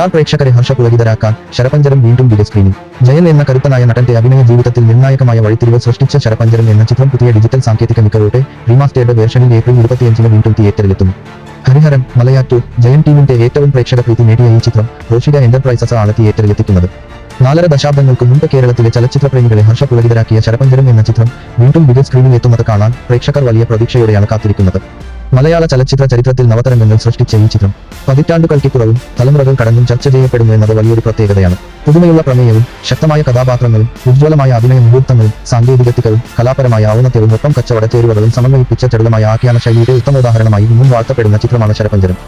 Star പ്രേക്ഷകരെ ഹർഷപുളകിതരാക്കാൻ ശരപഞ്ചരം വീണ്ടും big സ്ക്രീനിൽ ജയൻ എന്ന കരുത്തനായ നടന്റെ അഭിനയ ജീവിതത്തിൽ നിർണായകമായ വഴിത്തിരിവ് സൃഷ്ടിച്ച ശരപഞ്ചരം എന്ന ചിത്രം പുതിയ ഡിജിറ്റൽ സാങ്കേതിക മികവോടെ റീമാസ്റ്റേർഡ് വേർഷനിൽ ഏപ്രിൽ ഇരുപത്തിയഞ്ചിന് വീണ്ടും തിയേറ്ററിലെത്തുന്നു ഹരിഹരൻ മലയാറ്റൂർ ജയൻ ടീമിന്റെ ഏറ്റവും പ്രേക്ഷക പ്രീതി നേടിയ ഈ ചിത്രം റോഷിക എന്റർപ്രൈസസ് ആണ് തിയേറ്ററിലെത്തിക്കുന്നത് നാലര ദശാബ്ദങ്ങൾക്ക് മുമ്പ് കേരളത്തിലെ ചലച്ചിത്ര പ്രേമികളെ ഹർഷപുളകിതരാക്കിയ ശരപഞ്ചരം എന്ന ചിത്രം വീണ്ടും ബിഗ് സ്ക്രീനിൽ എത്തുന്നത് കാണാൻ പ്രേക്ഷകർ വലിയ പ്രതീക്ഷയോടെയാണ് കാത്തിരിക്കുന്നത്. മലയാള ചലച്ചിത്ര ചരിത്രത്തിൽ നവതരംഗങ്ങൾ സൃഷ്ടിച്ച ഈ ചിത്രം പതിറ്റാണ്ടുകൾക്കിപ്പുറവും തലമുറകൾ കടന്നും ചർച്ച ചെയ്യപ്പെടുന്നു എന്നത് വലിയൊരു പ്രത്യേകതയാണ്. പുതുമയുള്ള പ്രമേയവും ശക്തമായ കഥാപാത്രങ്ങളും ഉജ്ജ്വലമായ അഭിനയ മുഹൂർത്തങ്ങളും സാങ്കേതികത്തികളും കലാപരമായ ഔന്നത്യവും ഒപ്പം കച്ചവട ചേരുവകളും സമന്വയിപ്പിച്ച ചടുലമായ ആഖ്യാന ശൈലിയുടെ ഉത്തമോദാഹരണമായി ഇന്നും വാഴ്ത്തപ്പെടുന്ന ചിത്രമാണ് ശരപഞ്ചരം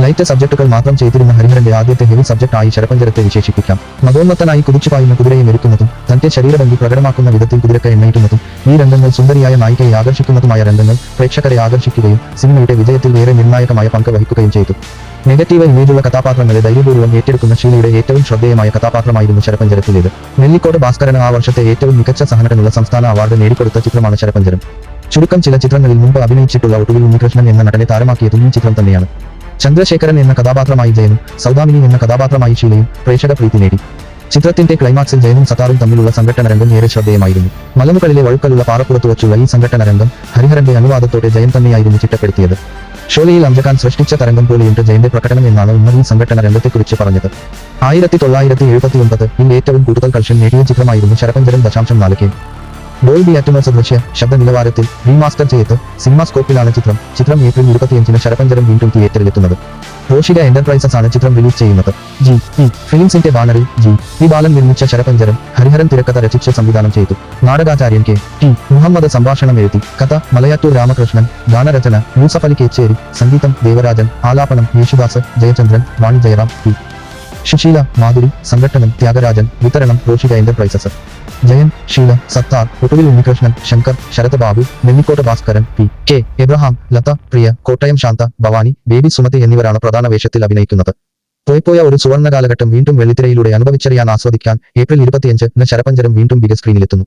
ലൈറ്റ് സബ്ജക്റ്റുകൾ മാത്രം ചെയ്തിരുന്ന ഹരിഹരന്റെ ആദ്യത്തെ ഹെവി സബ്ജക്ട് ആയി ശരപഞ്ചരത്തെ വിശേഷിപ്പിക്കാം. മതോന്നത്തനായി കുതിച്ചുപായുന്ന കുതിരയെ മെരുക്കുന്നതും തന്റെ ശരീരഭംഗി പ്രകടമാക്കുന്ന വിധത്തിൽ കുതിരക്ക എണ്ണയിട്ടുന്നതും ഈ രംഗങ്ങൾ സുന്ദരിയായ നായികയെ ആകർഷിക്കുന്നതുമായ രംഗങ്ങൾ പ്രേക്ഷകരെ ആകർഷിക്കുകയും സിനിമയുടെ വിജയത്തിൽ ഏറെ നിർണായകമായ പങ്ക് വഹിക്കുകയും ചെയ്തു. നെഗറ്റീവ് ഇമേജുള്ള കഥാപാത്രങ്ങളെ ധൈര്യപൂർവം ഏറ്റെടുക്കുന്ന ഷീലയുടെ ഏറ്റവും ശ്രദ്ധേയമായ കഥാപാത്രമായിരുന്നു ശരപഞ്ചരത്തിലേത് നെല്ലിക്കോട് ഭാസ്കരന് ആ വർഷത്തെ ഏറ്റവും മികച്ച സഹനടനുള്ള സംസ്ഥാന അവാർഡ് നേടിക്കൊടുത്ത ചിത്രമാണ് ശരപഞ്ചരം. ചുരുക്കം ചില ചിത്രങ്ങളിൽ മുമ്പ് അഭിനയിച്ചിട്ടുള്ള ഒടുവിൽ ഉണ്ണികൃഷ്ണൻ എന്ന നടനെ താരമാക്കിയതും ഈ ചിത്രം തന്നെയാണ്. ചന്ദ്രശേഖരൻ എന്ന കഥാപാത്രമായി ജയനും സൗദാമിനി എന്ന കഥാപാത്രമായി ഷീലയും പ്രേക്ഷക പ്രീതി നേടി. ചിത്രത്തിന്റെ ക്ലൈമാക്സിൽ ജയനും സത്താറും തമ്മിലുള്ള സംഘട്ടന രംഗം ഏറെ ശ്രദ്ധേയമായിരുന്നു. മലമുകളിലെ വഴുക്കലുള്ള പാറപ്പുറത്തു വച്ചുള്ള ഈ സംഘട്ടന രംഗം ഹരിഹരന്റെ അനുവാദത്തോടെ ജയൻ തന്നെയായിരുന്നു ചിട്ടപ്പെടുത്തിയത്. ഷോലയിൽ അംജഖാൻ സൃഷ്ടിച്ച തരംഗം പോലെയുണ്ട് ജയന്റെ പ്രകടനം എന്നാണ് ഉമ്മർ ഈ രംഗത്തെക്കുറിച്ച് പറഞ്ഞത്. ആയിരത്തി തൊള്ളായിരത്തി എഴുപത്തി ഇന്ന് ഏറ്റവും കൂടുതൽ കൽഷൻ നേടിയ ചിത്രമായിരുന്നു ശരപഞ്ചരം ദശാംശം നാല് ഡോൾബി അറ്റുമോസ് ദൃശ്യ ശബ്ദ നിലവാരത്തിൽ റീമാസ്റ്റർ ചെയ്ത് സിനിമാസ്കോപ്പിലാണ് ചിത്രം. ചിത്രം ഏപ്രിൽ ഇരുപത്തിയഞ്ചിന് ശരപഞ്ചരം വീണ്ടും തിയേറ്ററിലെത്തുന്നത് റോഷിക എന്റർപ്രൈസസ് ആണ് ചിത്രം റിലീസ് ചെയ്യുന്നത്. ജി. പി. ഫിലിംസിന്റെ ബാനറിൽ ജി. പി. ബാലൻ നിർമ്മിച്ച ശരപഞ്ചരം ഹരിഹരൻ തിരക്കഥ രചിച്ച സംവിധാനം ചെയ്തു. നാടകാചാര്യൻ കെ. ടി. മുഹമ്മദ് സംഭാഷണം എഴുതി. കഥ മലയാറ്റൂർ രാമകൃഷ്ണൻ. ഗാനരചന മൂസഫലി കേച്ചേരി. സംഗീതം ദേവരാജൻ. ആലാപനം യേശുദാസ് ജയചന്ദ്രൻ വാണി ജയറാം പി. സുശീല മാധുരി സംഘട്ടനം ത്യാഗരാജൻ. വിതരണം Roshika enterprises Jayan Sheela Sathar Oduvil Unnikrishnan Shankar Sarath Babu Nellikode Bhaskaran P. K. Abraham Latha Priya Kottayam Shantha Bhavani baby Sumathi എന്നിവരാണ് പ്രധാന വേഷത്തിൽ അഭിനയിക്കുന്നത്. പോയിപ്പോയ ഒരു സുവർണ കാലഘട്ടം വീണ്ടും വെള്ളിത്തിരയിലൂടെ അനുഭവിച്ചറിയാൻ ആസ്വദിക്കാൻ ഏപ്രിൽ ഇരുപത്തിയഞ്ചിന് ശരപഞ്ചരം വീണ്ടും ബിഗ് സ്ക്രീനിലെത്തുന്നു.